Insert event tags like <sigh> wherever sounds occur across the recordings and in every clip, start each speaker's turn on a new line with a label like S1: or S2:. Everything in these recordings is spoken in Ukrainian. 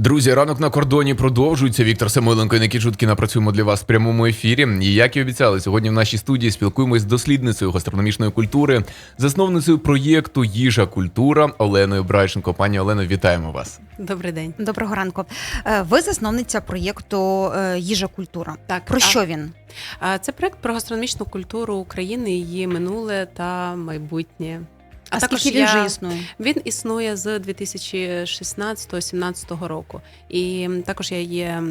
S1: Друзі, ранок на кордоні продовжується. Віктор Самойленко і Никіт Жуткіна працюємо для вас в прямому ефірі. І як і обіцяли, сьогодні в нашій студії спілкуємось з дослідницею гастрономічної культури, засновницею проєкту Їжа культура Оленою Брайченко. Пані Олено, вітаємо вас.
S2: Добрий день.
S3: Доброго ранку. Е, Ви засновниця проєкту е, Їжа культура.
S2: Так,
S3: Про
S2: а-
S3: що він?
S2: Це проект про гастрономічну культуру України, її минуле та майбутнє.
S3: А, скільки він вже існує?
S2: Він існує з 2016-2017 року. І також я є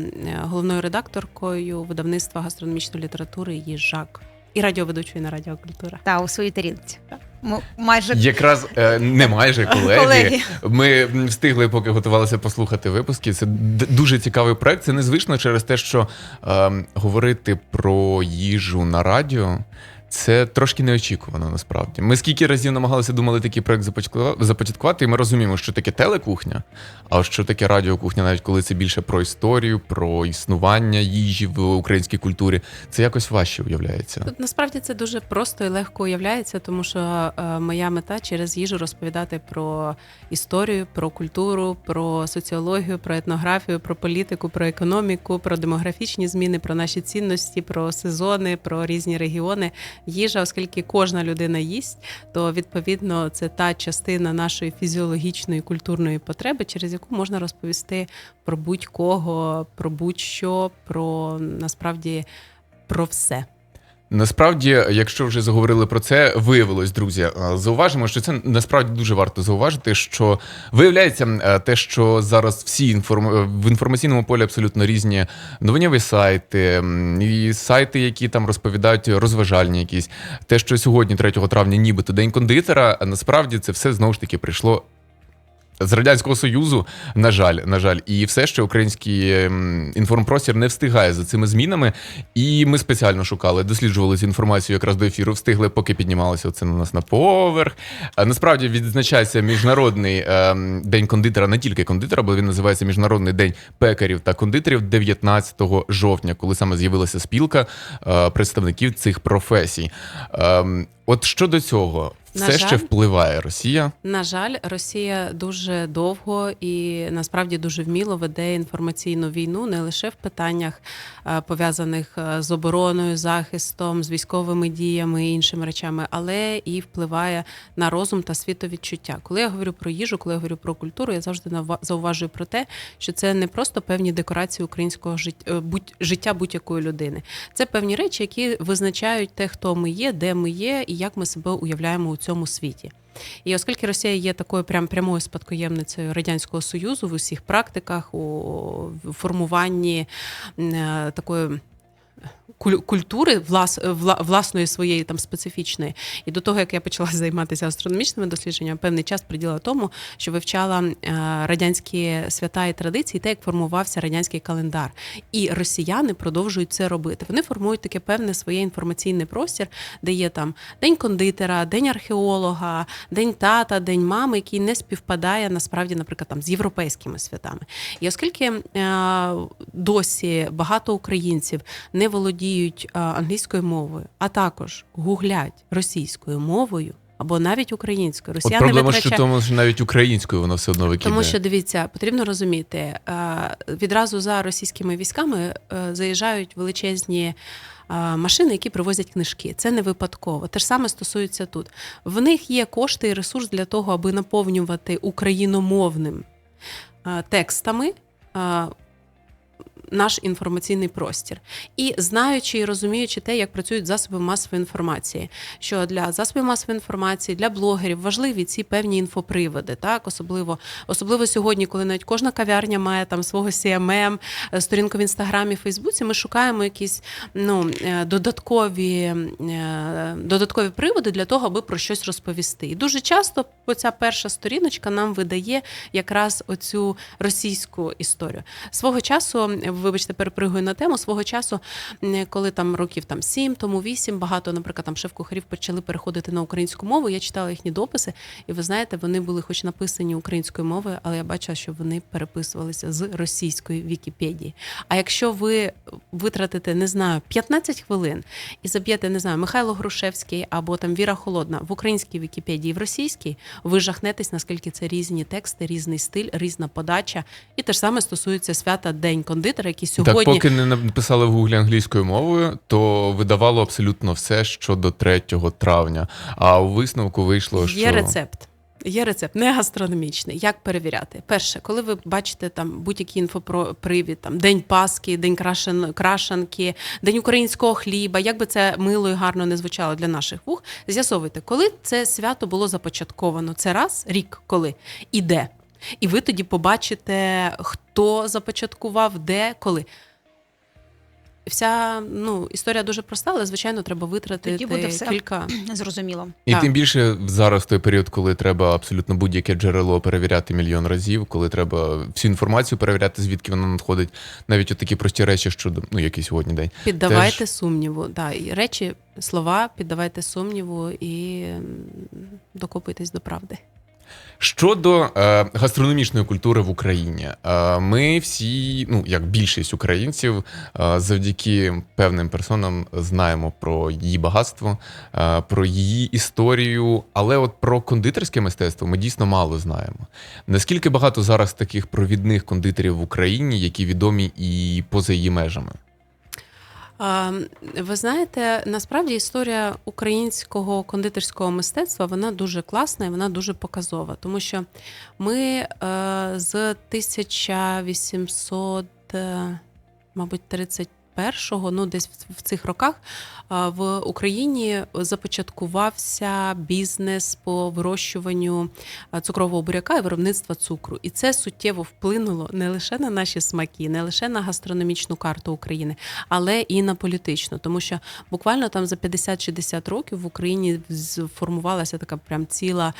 S2: головною редакторкою видавництва гастрономічної літератури Їжак і радіоведучою на Радіокультура.
S3: Та у своїй тарілці. Майже
S1: Якраз е, не майже колеги.
S3: колеги.
S1: Ми встигли, поки готувалися послухати випуски. Це дуже цікавий проект. Це незвично через те, що е, говорити про їжу на радіо. Це трошки неочікувано насправді. Ми скільки разів намагалися думали такий проект започаткува- започаткувати, і ми розуміємо, що таке телекухня, а що таке радіокухня, навіть коли це більше про історію, про існування їжі в українській культурі, це якось важче уявляється.
S2: Тут насправді це дуже просто і легко уявляється, тому що е, моя мета через їжу розповідати про історію, про культуру, про соціологію, про етнографію, про політику, про економіку, про демографічні зміни, про наші цінності, про сезони, про різні регіони. Їжа, оскільки кожна людина їсть, то відповідно це та частина нашої фізіологічної культурної потреби, через яку можна розповісти про будь-кого, про будь-що, про насправді про все.
S1: Насправді, якщо вже заговорили про це, виявилось, друзі, е, зауважимо, що це насправді дуже варто зауважити. Що виявляється, е, те, що зараз всі інформ... е, в інформаційному полі абсолютно різні новинні сайти, і сайти, які там розповідають розважальні якісь, те, що сьогодні, 3 травня, нібито день кондитера, насправді це все знову ж таки прийшло. З радянського союзу, на жаль, на жаль, і все ще український ем, інформпростір не встигає за цими змінами. І ми спеціально шукали, досліджували цю інформацію якраз до ефіру, встигли, поки піднімалося це на нас на поверх. Насправді відзначається міжнародний ем, день кондитера, не тільки кондитера, бо він називається Міжнародний день пекарів та кондитерів 19 жовтня, коли саме з'явилася спілка е, представників цих професій. Ем, от щодо цього,
S2: На
S1: все
S2: жаль.
S1: ще впливає Росія.
S2: На жаль, Росія дуже довго і насправді дуже вміло веде інформаційну війну не лише в питаннях е, пов'язаних е, з обороною, захистом, з військовими діями і іншими речами, але і впливає на розум та світовідчуття. Коли я говорю про їжу, коли я говорю про культуру, я завжди зауважую про те, що це не просто певні декорації українського життя, е, життя будь-якої людини. Це певні речі, які визначають те, хто ми є, де ми є і як ми себе уявляємо у цьому світі. І оскільки Росія є такою прям прямою спадкоємницею радянського союзу в усіх практиках, у формуванні е, такої. Куль- Культури влас, вла- власної своєї там специфічної, і до того як я почала <laughs> займатися астрономічними дослідженнями, певний час приділа тому, що вивчала е, радянські свята і традиції, те, як формувався радянський календар. І росіяни продовжують це робити. Вони формують таке певне своє інформаційний простір, де є там день кондитера, день археолога, день тата, день мами, який не співпадає насправді, наприклад, там з європейськими святами. І оскільки е, досі багато українців не володіють е, англійською мовою, а також гуглять російською мовою. Або навіть українською.
S1: От
S2: Росіяни
S1: проблема що тому, що навіть українською воно все одно викидає.
S2: тому що дивіться, потрібно розуміти, відразу за російськими військами е, заїжджають величезні. Машини, які привозять книжки, це не випадково. Те ж саме стосується тут. В них є кошти і ресурс для того, аби наповнювати україномовним текстами наш інформаційний простір. І знаючи і розуміючи те, як працюють засоби масової інформації, що для засобів масової інформації, для блогерів важливі ці певні інфоприводи, так особливо особливо сьогодні, коли навіть кожна кав'ярня має там свого CMM, е, сторінку в інстаграмі, Фейсбуці, ми шукаємо якісь ну е, додаткові, е, додаткові приводи для того, аби про щось розповісти. І дуже часто оця перша сторіночка нам видає якраз оцю російську історію. Свого часу вибачте, перепригую на тему свого часу, коли там років там сім, тому вісім, багато, наприклад, там шеф-кухарів почали переходити на українську мову. Я читала їхні дописи, і ви знаєте, вони були хоч написані українською мовою, але я бачила, що вони переписувалися з російської Вікіпедії. А якщо ви витратите, не знаю, 15 хвилин і заб'єте, не знаю, Михайло Грушевський або там Віра Холодна в українській Вікіпедії, в російській, ви жахнетесь, наскільки це різні тексти, різний стиль, різна подача. І те ж саме стосується свята День кондитера, який сьогодні
S1: Так, поки не написали в гуглі англійською мовою, то видавало абсолютно все щодо 3 травня. А у висновку вийшло, що
S2: Є рецепт. Є рецепт не гастрономічний. Як перевіряти? Перше, коли ви бачите там будь-який інфопривід, там День Пасхи, День крашен, крашанки, День українського хліба, як би це мило і гарно не звучало для наших вух, з'ясовуйте, коли це свято було започатковано. Це раз рік, коли і де. І ви тоді побачите, хто започаткував, де, коли. Вся ну, історія дуже проста, але звичайно треба витратити
S3: Тоді буде все.
S2: кілька. <clears throat>
S3: Зрозуміло.
S1: І
S2: Так.
S1: тим більше зараз той період, коли треба абсолютно будь-яке джерело перевіряти мільйон разів, коли треба всю інформацію перевіряти, звідки вона надходить, навіть от такі прості речі щодо ну який сьогодні день.
S2: Піддавайте
S1: Теж-
S2: сумніву. Да, і речі, слова піддавайте сумніву і докопуйтесь до правди.
S1: Щодо е, гастрономічної культури в Україні, е, ми всі, ну як більшість українців, е, завдяки певним персонам знаємо про її багатство, е, про її історію, але от про кондитерське мистецтво ми дійсно мало знаємо. Наскільки багато зараз таких провідних кондитерів в Україні, які відомі і поза її межами?
S2: Ви знаєте, насправді історія українського кондитерського мистецтва вона дуже класна і вона дуже показова, тому що ми е, з 1800, е, мабуть, 30 91-го, ну десь в цих роках в Україні започаткувався бізнес по вирощуванню цукрового буряка і виробництва цукру. І це суттєво вплинуло не лише на наші смаки, не лише на гастрономічну карту України, але і на політичну, тому що буквально там за 50-60 років в Україні сформувалася така прям ціла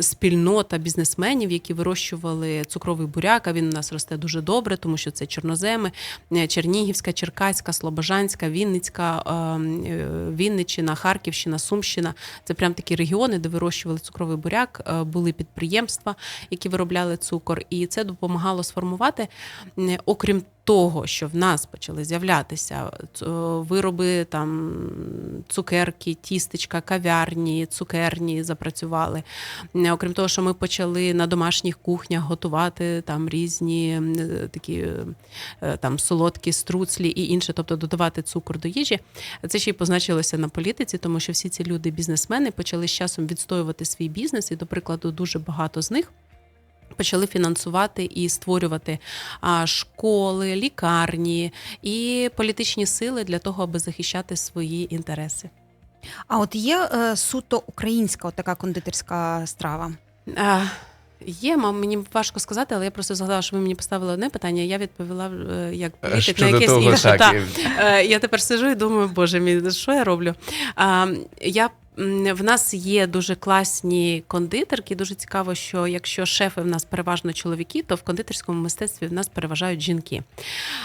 S2: спільнота бізнесменів, які вирощували цукровий буряк. а Він у нас росте дуже добре, тому що це чорноземи, е, Чернігівська Черкаська, Слобожанська, Вінницька, ем, е, Вінниччина, Харківщина, Сумщина. Це прям такі регіони, де вирощували цукровий буряк, е, були підприємства, які виробляли цукор, і це допомагало сформувати, окрім того, що в нас почали з'являтися вироби там цукерки, тістечка, кав'ярні, цукерні запрацювали. Окрім того, що ми почали на домашніх кухнях готувати там різні е, такі е, там солодкі струцлі і інше, тобто додавати цукор до їжі. Це ще й позначилося на політиці, тому що всі ці люди, бізнесмени, почали з часом відстоювати свій бізнес, і, до прикладу, дуже багато з них. Почали фінансувати і створювати школи, лікарні і політичні сили для того, аби захищати свої інтереси.
S3: А от є е, суто українська така кондитерська страва.
S2: А, Є, мам, мені важко сказати, але я просто згадала, що ви мені поставили одне питання. Я відповіла е, як
S1: Е,
S2: політик на якесь інше. Та. Е, Я тепер сижу і думаю, боже мій, що я роблю? А, Я в нас є дуже класні кондитерки. Дуже цікаво, що якщо шефи в нас переважно чоловіки, то в кондитерському мистецтві в нас переважають жінки.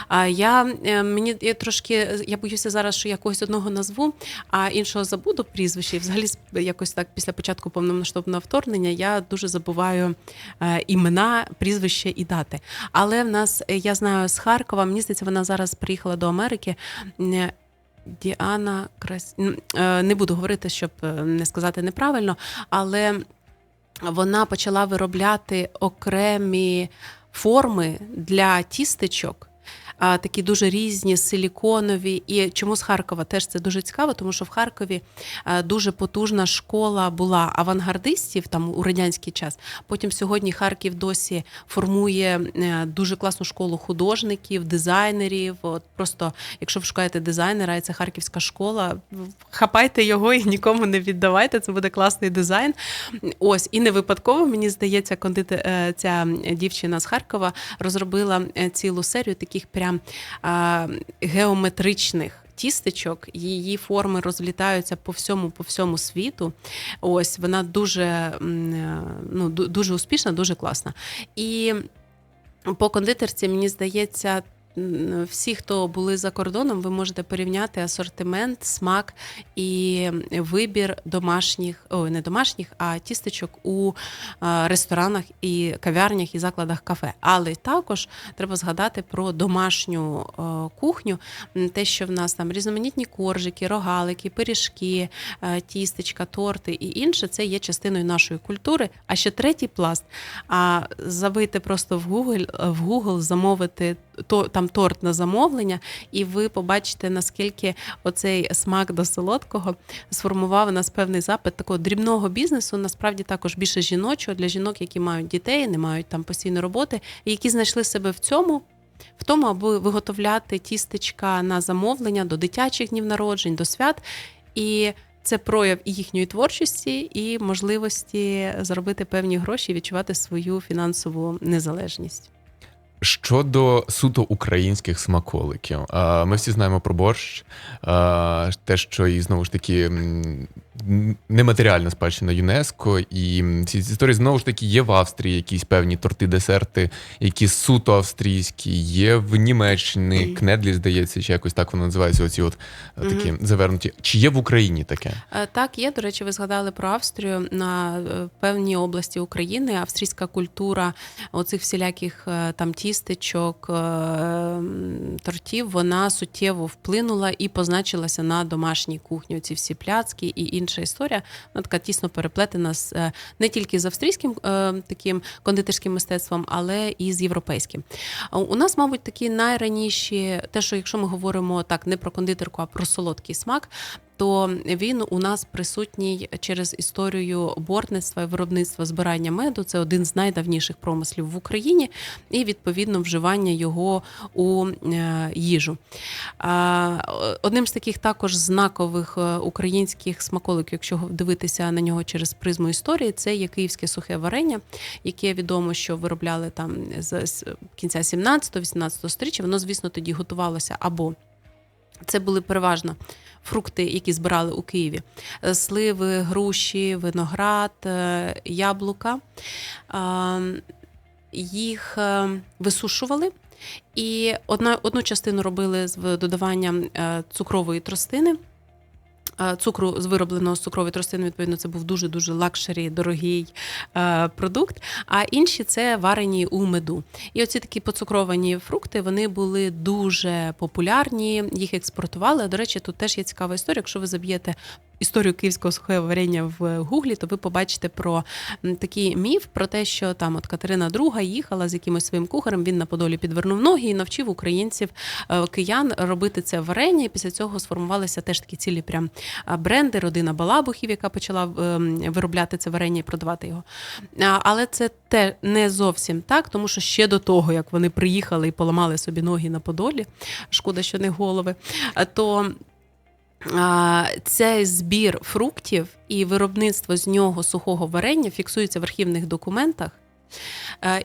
S2: А я е, мені я трошки я боюся зараз, що я когось одного назву, а іншого забуду прізвище. Взагалі якось так після початку повномасштабного вторгнення я дуже забуваю е, імена, прізвище і дати. Але в нас е, я знаю з Харкова, мені здається, вона зараз приїхала до Америки. Діана Крас... е, не буду говорити, щоб е, не сказати неправильно, але вона почала виробляти окремі форми для тістечок. Такі дуже різні, силіконові. І чому з Харкова теж це дуже цікаво, тому що в Харкові дуже потужна школа була авангардистів там у радянський час. Потім сьогодні Харків досі формує е, дуже класну школу художників, дизайнерів. От просто, якщо ви шукаєте дизайнера, і це харківська школа, хапайте його і нікому не віддавайте. Це буде класний дизайн. Ось і не випадково мені здається, кондити е, ця дівчина з Харкова розробила е, цілу серію таких прям а, геометричних. Тістечок, її форми розлітаються по всьому, по всьому світу. Ось вона дуже, е, ну, дуже успішна, дуже класна. І по кондитерці, мені здається, всі, хто були за кордоном, ви можете порівняти асортимент, смак і вибір домашніх, ой, не домашніх, а тістечок у ресторанах і кав'ярнях і закладах кафе. Але також треба згадати про домашню кухню, те, що в нас там різноманітні коржики, рогалики, пиріжки, е, тістечка, торти і інше, це є частиною нашої культури. А ще третій пласт. А забити просто в Google, в Google замовити то там торт на замовлення, і ви побачите, наскільки оцей смак до солодкого сформував у нас певний запит такого дрібного бізнесу, насправді також більше жіночого для жінок, які мають дітей, не мають там постійної роботи, і які знайшли себе в цьому. В тому, аби виготовляти тістечка на замовлення до дитячих днів народжень, до свят. І це прояв і їхньої творчості, і можливості заробити певні гроші і відчувати свою фінансову незалежність.
S1: Щодо суто українських смаколиків, ми всі знаємо про борщ, те, що і знову ж таки нематеріальна спадщина ЮНЕСКо, і ці історії знову ж таки є в Австрії якісь певні торти, десерти, які суто австрійські, є в Німеччині, кнедлі, здається, чи якось так воно називається. Оці от а, такі завернуті. Чи є в Україні таке?
S2: Е, Так, є. До речі, ви згадали про Австрію на е, певній області України. Австрійська культура оцих всіляких е, там тістечок, е, тортів, вона суттєво вплинула і позначилася на домашній кухні. Ці всі пляцки і інша історія. Вона така тісно переплетена з е, не тільки з австрійським е, таким кондитерським мистецтвом, але і з європейським. У нас, мабуть, такі найраніші, те, що якщо ми говоримо так не про кондитерку, а про солодкий смак. То він у нас присутній через історію бортництва і виробництва збирання меду. Це один з найдавніших промислів в Україні, і відповідно вживання його у е, їжу. Одним з таких також знакових е, українських смаколиків, якщо дивитися на нього через призму історії, це є київське сухе варення, яке відомо, що виробляли там з кінця 17-18 сторіччя. Воно, звісно, тоді готувалося або це були переважно фрукти, які збирали у Києві: Е, сливи, груші, виноград, е, яблука. Їх е, висушували. І одна, одну частину робили з додаванням цукрової тростини. Цукру з виробленого з цукрової тростини, відповідно, це був дуже дуже лакшері, дорогий е, продукт. А інші це варені у меду. І оці такі поцукровані фрукти вони були дуже популярні, їх експортували. До речі, тут теж є цікава історія. Якщо ви заб'єте історію київського сухого варення в Гуглі, то ви побачите про такий міф про те, що там от Катерина II їхала з якимось своїм кухарем. Він на Подолі підвернув ноги і навчив українців е, киян робити це варення. І після цього сформувалися теж такі цілі прям бренди, родина Балабухів, яка почала ем, виробляти це варення і продавати його. Але це те не зовсім так, тому що ще до того, як вони приїхали і поламали собі ноги на Подолі, шкода, що не голови, то. Цей збір фруктів і виробництво з нього сухого варення фіксується в архівних документах.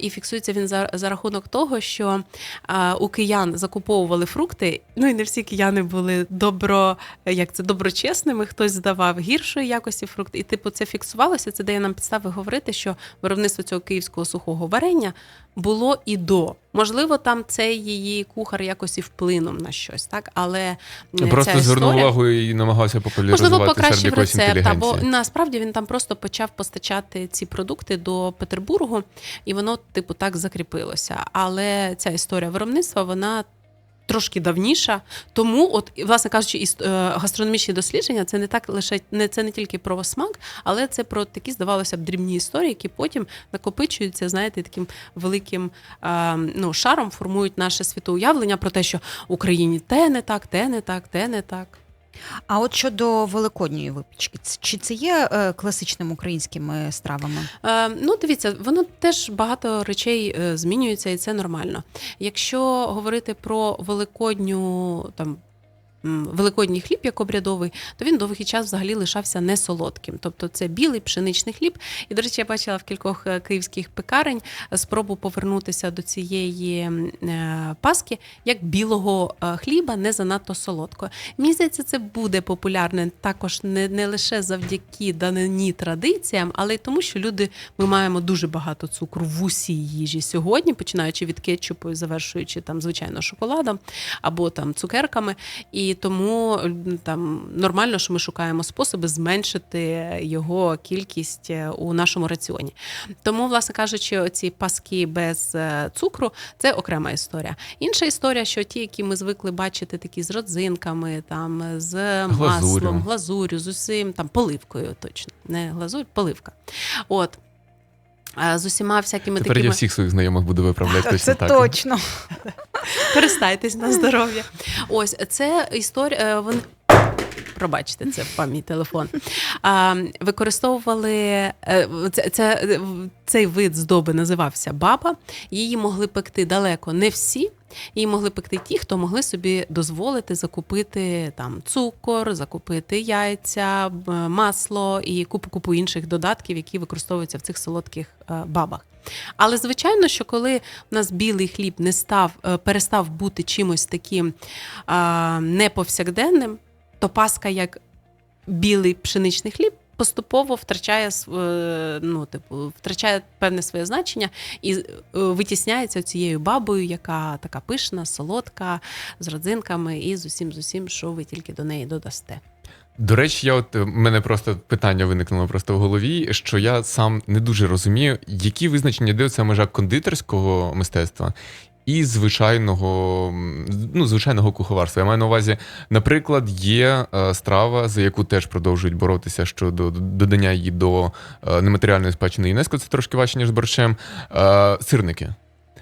S2: І фіксується він за, за рахунок того, що а, у киян закуповували фрукти. Ну і не всі кияни були добро, як це доброчесними. Хтось здавав гіршої якості фрукти. І типу це фіксувалося. Це дає нам підстави говорити, що виробництво цього київського сухого варення було і до. Можливо, там цей її кухар якось і вплинув на щось, так але е,
S1: Просто звернув увагу і намагався популяризувати
S2: Можливо,
S1: серед
S2: покращив рецепт, або насправді він там просто почав постачати ці продукти до Петербургу, і воно, типу, так закріпилося. Але ця історія виробництва вона. Трошки давніша, тому, от власне кажучи, іс- е, гастрономічні дослідження це не так лише не це не тільки про смак, але це про такі, здавалося б, дрібні історії, які потім накопичуються, знаєте, таким великим е, ну, шаром формують наше світоуявлення про те, що в Україні те не так, те не так, те не так.
S3: А от щодо великодньої випічки, чи це є е, класичними українськими стравами?
S2: Е, ну, дивіться, воно теж багато речей е, змінюється, і це нормально. Якщо говорити про великодню там. Великодній хліб, як обрядовий, то він довгий час взагалі лишався не солодким. Тобто це білий пшеничний хліб. І, до речі, я бачила в кількох е, київських пекарень спробу повернутися до цієї е, паски як білого е, хліба, не занадто солодкого. Мені здається, це буде популярне також не, не лише завдяки данині традиціям, але й тому, що люди ми маємо дуже багато цукру в усій їжі сьогодні, починаючи від кетчупу і завершуючи там звичайно шоколадом або там цукерками. І тому там нормально, що ми шукаємо способи зменшити його кількість е, у нашому раціоні. Тому, власне кажучи, оці паски без е, цукру це окрема історія. Інша історія, що ті, які ми звикли бачити, такі з родзинками, там з
S1: Глазурю.
S2: маслом, глазурю, з усім там поливкою, точно не глазурь, поливка. От. Е, З усіма всякими
S1: Тепер
S2: такими
S1: я всіх своїх знайомих буду виправляти точно
S3: Це
S1: так.
S3: точно. <laughs>
S2: користайтесь на здоров'я. Ось це історія. е, Вони пробачте, це впав мій телефон. А, використовували е, це, це, цей вид здоби називався баба. Її могли пекти далеко не всі. Її могли пекти ті, хто могли собі дозволити закупити там цукор, закупити яйця, масло і купу купу інших додатків, які використовуються в цих солодких е, бабах. Але звичайно, що коли в нас білий хліб не став, е, перестав бути чимось таким неповсякденним, то паска як білий пшеничний хліб. Поступово втрачає е, ну, типу, втрачає певне своє значення і е, витісняється цією бабою, яка така пишна, солодка, з родзинками і з усім з усім, що ви тільки до неї додасте.
S1: До речі, я от е, мене просто питання виникнуло просто в голові, що я сам не дуже розумію, які визначення де межа кондитерського мистецтва і звичайного, ну, звичайного куховарства. Я маю на увазі, наприклад, є е, страва, за яку теж продовжують боротися щодо додання її до е, нематеріальної спадщини ЮНЕСКО. Це трошки важче, ніж борщем. Е, Сирники.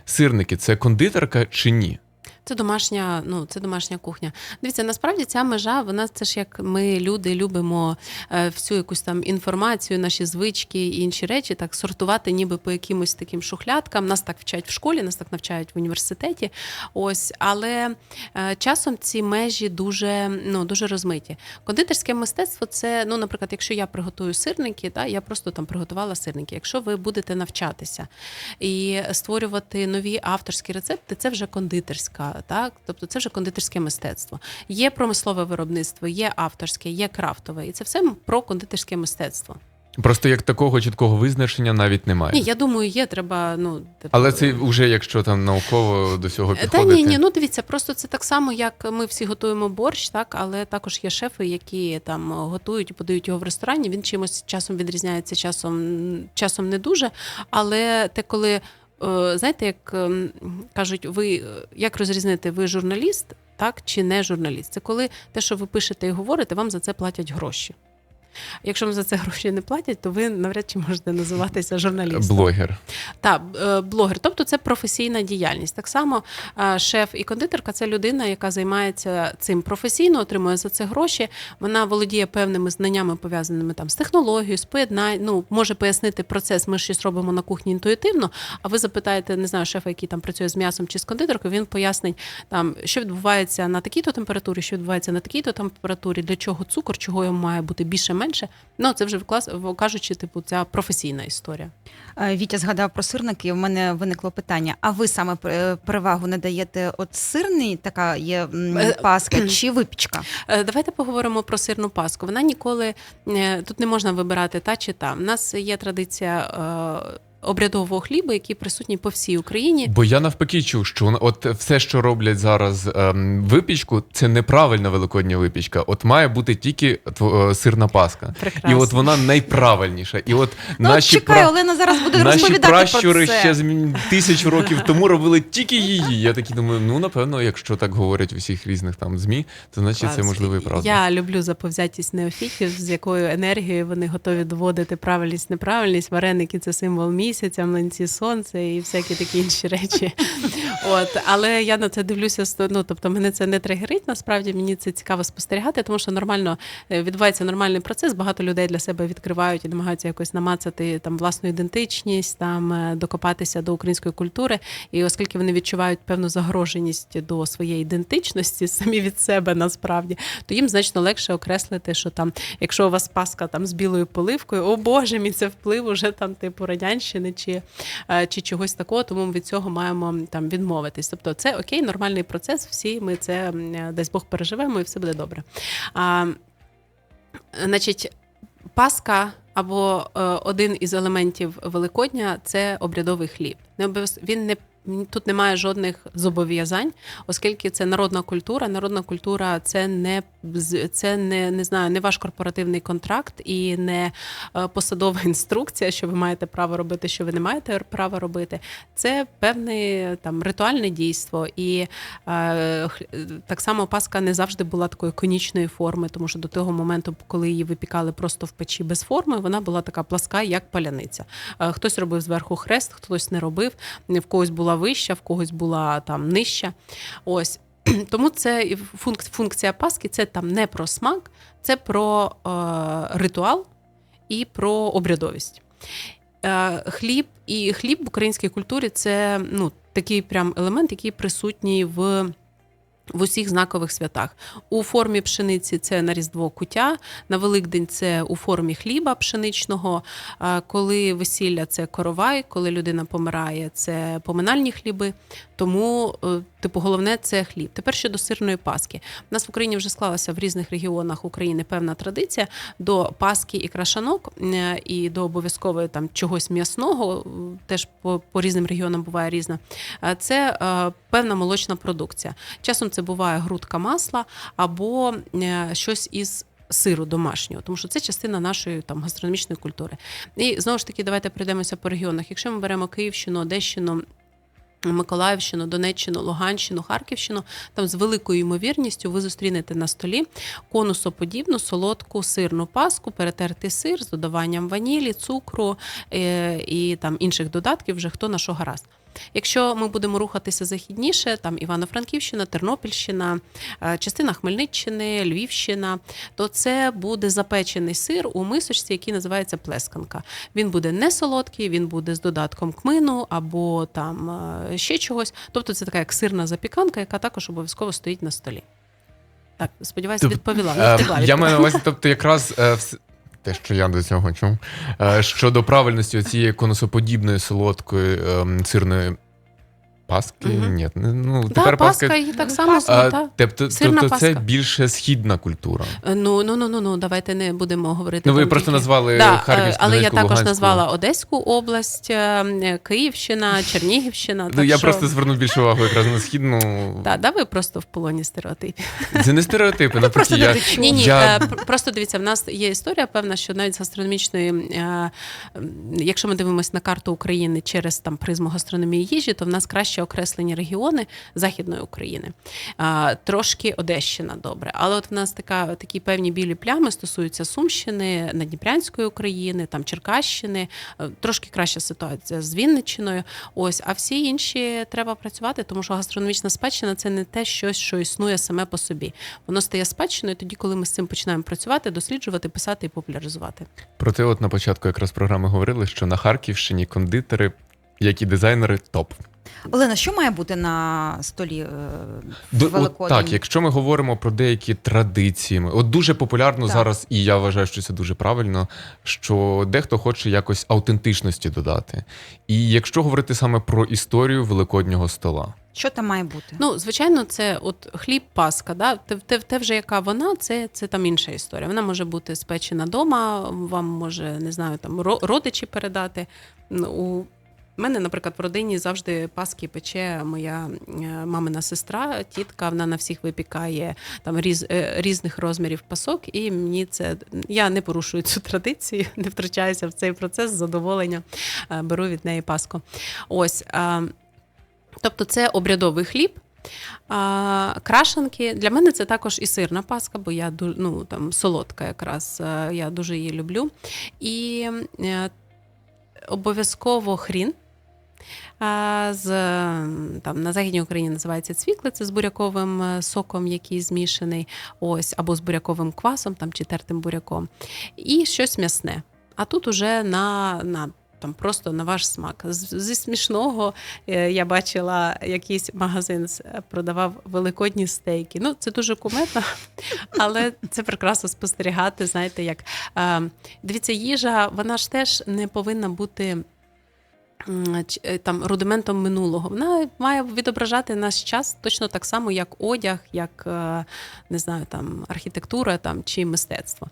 S1: Сирники це кондитерка чи ні?
S2: Це домашня, ну це домашня кухня. Дивіться, насправді ця межа, вона це ж як ми, люди, любимо е, всю якусь там інформацію, наші звички і інші речі, так сортувати, ніби по якимось таким шухлядкам. Нас так вчать в школі, нас так навчають в університеті. Ось, але е, часом ці межі дуже, ну дуже розмиті. Кондитерське мистецтво це, ну, наприклад, якщо я приготую сирники, та я просто там приготувала сирники. Якщо ви будете навчатися і створювати нові авторські рецепти, це вже кондитерська, так тобто це вже кондитерське мистецтво. Є промислове виробництво, є авторське, є крафтове, і це все про кондитерське мистецтво.
S1: Просто як такого чіткого визначення навіть немає.
S2: Ні, я думаю, є, треба. Ну типу,
S1: Але це вже якщо там науково до цього
S2: Та ні, ні, ну дивіться, просто це так само, як ми всі готуємо борщ, так, але також є шефи, які там готують і подають його в ресторані. Він чимось часом відрізняється, часом, часом не дуже. Але те, коли е, знаєте, як ем, кажуть, ви е, як розрізнити, ви журналіст, так чи не журналіст? Це коли те, що ви пишете і говорите, вам за це платять гроші. Якщо вам за це гроші не платять, то ви навряд чи можете називатися журналістом.
S1: Блогер.
S2: Так, е, блогер, тобто це професійна діяльність. Так само е, шеф і кондитерка це людина, яка займається цим професійно, отримує за це гроші. Вона володіє певними знаннями, пов'язаними там з технологією, з поєднань, ну може пояснити процес. Ми щось робимо на кухні інтуїтивно. А ви запитаєте, не знаю, шефа, який там працює з м'ясом чи з кондитеркою, він пояснить там, що відбувається на такій-то температурі, що відбувається на такій-то температурі, для чого цукор, чого йому має бути більше менше. Ну це вже клас, кажучи, типу, ця професійна історія.
S3: Е, Вітя згадав про сирники. У мене виникло питання: а ви саме е, перевагу надаєте от сирний, така є
S2: Е,
S3: паска, чи випічка?
S2: Давайте поговоримо про сирну паску. Вона ніколи тут не можна вибирати та чи та. У нас є традиція. Обрядового хліба, який присутній по всій Україні,
S1: Бо я навпаки чув, що вона- от все, що роблять зараз ем, випічку, це неправильна великодня випічка. От має бути тільки е, сирна паска.
S2: Прекрасно.
S1: І от вона найправильніша. І от
S3: Ну,
S1: наші
S3: чекай,
S1: пра-
S3: Олена зараз буде
S1: Наші
S3: розповідати
S1: пращури
S3: про це.
S1: ще з тисяч років тому робили тільки її. Я такий думаю, ну напевно, якщо так говорять у всіх різних там змі, то значить це
S2: Клас.
S1: можливо і правда.
S2: Я люблю заповзятість неофітів, з якою енергією вони готові доводити правильність, неправильність. Вареники це символ місця. Місяця, млинці сонця і всякі такі інші речі. От, але я на це дивлюся. Ну, тобто, мене це не тригерить. Насправді мені це цікаво спостерігати, тому що нормально е, відбувається нормальний процес. Багато людей для себе відкривають і намагаються якось намацати там власну ідентичність, там е, докопатися до української культури. І оскільки вони відчувають певну загроженість до своєї ідентичності самі від себе насправді, то їм значно легше окреслити, що там, якщо у вас паска там з білою поливкою, о Боже, мій це вплив уже там типу радянщини чи, е, чи чогось такого, тому ми від цього маємо там відмовитись. Тобто, це окей, нормальний процес. Всі ми це е, дасть Бог переживемо, і все буде добре. А, значить, Паска або е, один із елементів Великодня це обрядовий хліб. Він не тут немає жодних зобов'язань, оскільки це народна культура. Народна культура це не це не, не знаю, не ваш корпоративний контракт і не е, посадова <laughs> інструкція, що ви маєте право робити, що ви не маєте права робити. Це певне там ритуальне дійство. І е, так само Пасха не завжди була такої конічної форми, тому що до того моменту, коли її випікали просто в печі без форми, вона була така пласка, як паляниця. Е, Хтось робив зверху хрест, хтось не робив. В когось була вища, в когось була там нижча. Ось. <clears throat> Тому це функ- функція Пасхи це там не про смак, це про е, ритуал і про обрядовість. Е, хліб і хліб в українській культурі це ну, такий прям елемент, який присутній в. В усіх знакових святах у формі пшениці це на різдво куття, на Великдень це у формі хліба пшеничного. Коли весілля це коровай, коли людина помирає, це поминальні хліби. Тому, е, типу, головне це хліб. Тепер щодо сирної паски. У нас в Україні вже склалася в різних регіонах України певна традиція до паски і крашанок е, і до обов'язкової там чогось м'ясного. е, Теж по, по різним регіонам буває різна. Е, Це е, певна молочна продукція. Часом це буває грудка масла або е, щось із. Сиру домашнього, тому що це частина нашої там гастрономічної культури. І знову ж таки, давайте пройдемося по регіонах. Якщо ми беремо Київщину, Одещину, Миколаївщину, Донеччину, Луганщину, Харківщину, там з великою ймовірністю ви зустрінете на столі конусоподібну солодку сирну паску, перетертий сир з додаванням ванілі, цукру і, і там інших додатків, вже хто на що гаразд. Якщо ми будемо рухатися західніше, там Івано-Франківщина, Тернопільщина, е, частина Хмельниччини, Львівщина, то це буде запечений сир у мисочці, який називається плесканка. Він буде не солодкий, він буде з додатком кмину або там е, ще чогось. Тобто це така як сирна запіканка, яка також обов'язково стоїть на столі. Так, сподіваюся, відповіла.
S1: Е, Я маю на увазі, тобто, якраз те, що я до цього чув, е, щодо правильності цієї конусоподібної солодкої ем, сирної паски.
S2: Мгм.
S1: Ні, ну
S2: Да,
S1: тепер
S2: паска
S1: паска.
S2: і так само
S1: А,
S2: золота.
S1: тобто,
S2: Сирна
S1: тобто це
S2: паска.
S1: більше східна культура.
S2: Е, Ну, ну, ну, ну, ну, давайте не будемо говорити.
S1: Ну, ви
S2: там
S1: просто
S2: тільки-
S1: назвали
S2: Да, е,
S1: Харківську,
S2: але я також
S1: Луганську.
S2: назвала Одеську область, е, Київщина, <laughs> Чернігівщина.
S1: Ну,
S2: так
S1: я
S2: що...
S1: просто звернув більше увагу якраз на східну.
S2: Да, да, ви просто в полоні стереотипів.
S1: Це не стереотипи, <laughs> навпаки. Я,
S2: Ні, ні,
S1: я...
S2: е, просто дивіться, в нас є історія певна, що навіть з гастрономічної, е, якщо ми дивимося на карту України через там призму гастрономії їжі, то в нас краще окреслені регіони Західної України. Трошки Одещина добре. Але от в нас така такі певні білі плями стосуються Сумщини, Надніпрянської України, там Черкащини. Е, Трошки краща ситуація з Вінниччиною. Ось, а всі інші треба працювати, тому що гастрономічна спадщина це не те щось, що існує саме по собі. Воно стає спадщиною тоді, коли ми з цим починаємо працювати, досліджувати, писати і популяризувати.
S1: Проте, от на початку якраз програми говорили, що на Харківщині кондитери, як і дизайнери, топ.
S3: Олена, що має бути на столі е, в
S1: от так, якщо ми говоримо про деякі традиції, ми- от дуже популярно
S3: Так.
S1: зараз, і я вважаю, що це дуже правильно, що дехто хоче якось автентичності додати. І якщо говорити саме про історію великоднього стола,
S3: Що там має бути?
S2: Ну, звичайно, це от хліб, паска. Да? Те, те, те вже яка вона, це, це там інша історія. Вона може бути спечена вдома, вам може, не знаю, там ро- родичі передати. Ну, У мене, наприклад, в родині завжди паски пече моя е, мамина сестра, тітка. Вона на всіх випікає там різ, е, різних розмірів пасок, і мені це я не порушую цю традицію, <laughs> не втрачаюся в цей процес з задоволення. е, Беру від неї паску. Ось. Тобто це обрядовий хліб. А, крашенки для мене це також і сирна паска, бо я ну, там солодка якраз. Я дуже її люблю. І обов'язково хрін. З там на західній Україні називається цвікли, це з буряковим е, соком, який змішаний, ось або з буряковим квасом, там чи тертим буряком, і щось м'ясне. А тут уже на, на там просто на ваш смак. Зі смішного е, я бачила якийсь магазин е, продавав великодні стейки. Ну, це дуже кумедно, <laughs> але це прекрасно спостерігати. Знаєте, як е, дивіться, їжа, вона ж теж не повинна бути. Е, Там рудиментом минулого вона має відображати наш час точно так само, як одяг, як е, не знаю, там архітектура там чи мистецтво.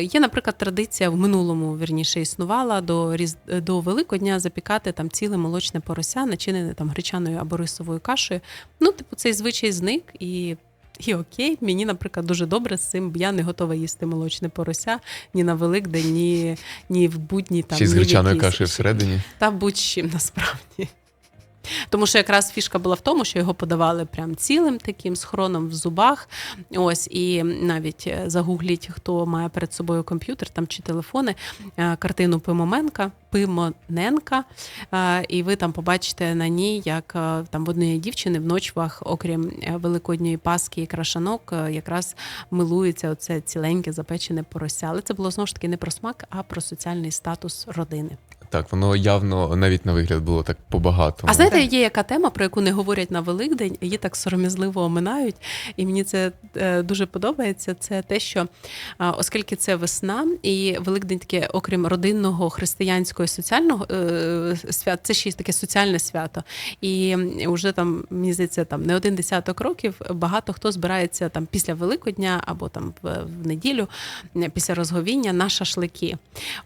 S2: Є, наприклад, традиція в минулому вірніше існувала до до Великодня запікати там ціле молочне порося, начинене там гречаною або рисовою кашею. Ну, типу, цей звичай зник і. І окей, мені, наприклад, дуже добре з цим. Я не готова їсти молочне порося ні на Великдень, ні, ні в будні там.
S1: Чи з гречаною
S2: якісь-
S1: всередині.
S2: та будь-чим <laughs> насправді. Тому що якраз фішка була в тому, що його подавали прям цілим таким з хроном в зубах. Ось і навіть е, загугліть, хто має перед собою комп'ютер там чи телефони, е, картину Пимоменка, Пимоненка. е, І ви там побачите на ній, як там в однієї дівчини в ночвах, окрім великодньої паски і крашанок, якраз милується оце ціленьке запечене порося. Але це було знову ж таки не про смак, а про соціальний статус родини.
S1: Так, воно явно навіть на вигляд було так побагато.
S2: А знаєте, є яка тема, про яку не говорять на Великдень, її так сором'язливо оминають, і мені це е, дуже подобається. Це те, що оскільки це весна, і Великдень таке, окрім родинного, християнського і соціального е, свят, це ще й таке соціальне свято. І вже там мені здається, там не один десяток років багато хто збирається там після Великодня або там в, неділю після розговіння на шашлики.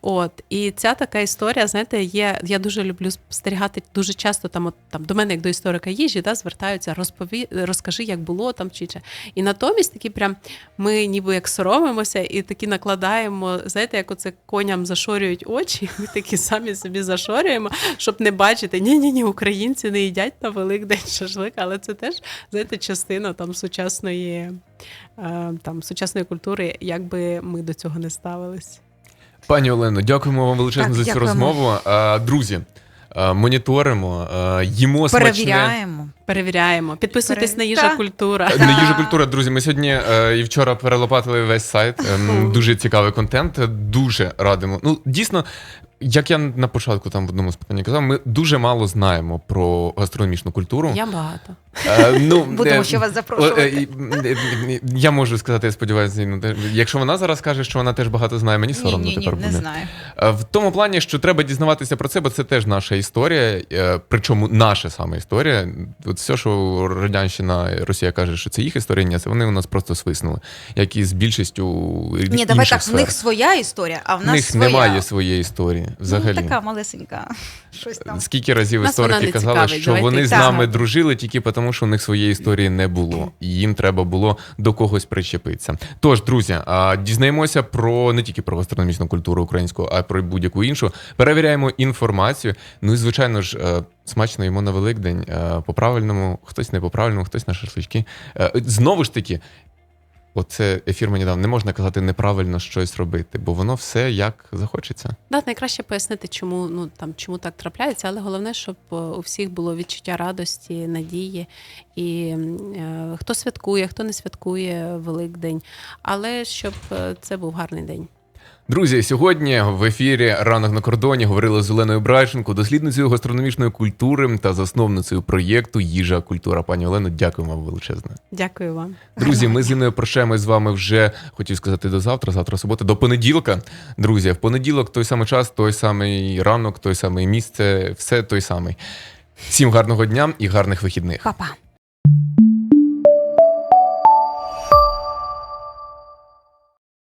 S2: От і ця така історія, знаєте, є. Я дуже люблю спостерігати дуже часто. Там, от там до мене, як до історика їжі, да, звертаються, розпові, розкажи, як було там чи чи. І натомість такі прям ми ніби як соромимося і такі накладаємо. Знаєте, як оце коням зашорюють очі, <laughs> ми такі самі собі зашорюємо, щоб не бачити. Ні, ні, ні, українці не їдять на Великдень шашлик, але це теж знаєте, частина там сучасної, е, там сучасної культури, як би ми до цього не ставились.
S1: Пані Олено, дякуємо вам величезно
S3: Так,
S1: за цю
S3: дякуємо.
S1: розмову. А, друзі, а, моніторимо, а, їмо смачне.
S3: Перевіряємо.
S2: Перевіряємо. Підписуйтесь
S3: Пере-
S2: на їжа культура.
S1: Е, На їжа культура, друзі. Ми сьогодні е, і вчора перелопатили весь сайт. Ем, Дуже цікавий контент. Дуже радимо. Ну, дійсно, як я на початку там в одному з питань казав, ми дуже мало знаємо про гастрономічну культуру.
S2: Я багато.
S1: Е, ну, <laughs>
S3: Будемо
S1: е,
S3: ще вас
S1: Е,
S3: запрошувати.
S1: е, е, Я можу сказати, я сподіваюся, ну, якщо вона зараз каже, що вона теж багато знає, мені соромно
S3: ні, ні,
S1: тепер
S3: не
S1: буде.
S3: знаю.
S1: Е, В тому плані, що треба дізнаватися про це, бо це теж наша історія, причому наша саме історія. От все, що радянщина, Росія каже, що це їх історія, ні, це вони у нас просто свиснули, як і з більшістю
S3: Ні, давай
S1: інших
S3: так, в них своя історія, а в
S1: В
S3: нас
S1: них
S3: своя.
S1: немає своєї історії взагалі.
S3: Ну, така малесенька. Щось там.
S1: Скільки разів
S2: Нас
S1: історики казали,
S2: цікавить,
S1: що вони з
S3: так.
S1: нами дружили тільки тому, що у них своєї історії не було, і їм треба було до когось причепитися. Тож, друзі, дізнаємося про не тільки про гастрономічну культуру українську, а й про будь-яку іншу. Перевіряємо інформацію. Ну і звичайно ж. е, Смачно йому на Великдень е, по правильному, хтось не по правильному, хтось на шашлички. Е, Знову ж таки, оце ефір мені дав, не можна казати неправильно щось робити, бо воно все як захочеться.
S2: Да, найкраще пояснити, чому ну там чому так трапляється, але головне, щоб е, у всіх було відчуття радості, надії. І е, хто святкує, хто не святкує Великдень, але щоб е, це був гарний день.
S1: Друзі, сьогодні в ефірі ранок на кордоні говорили з Оленою Брайченко, дослідницею гастрономічної культури та засновницею проєкту Їжа культура. Пані Олено, дякую вам величезне.
S2: Дякую вам.
S1: Друзі, ми <laughs> з Іною прощаємось з вами вже хотів сказати до завтра, завтра субота, до понеділка. Друзі, в понеділок той самий час, той самий ранок, той самий місце, все той самий. Всім гарного дня і гарних вихідних.
S3: Па-па.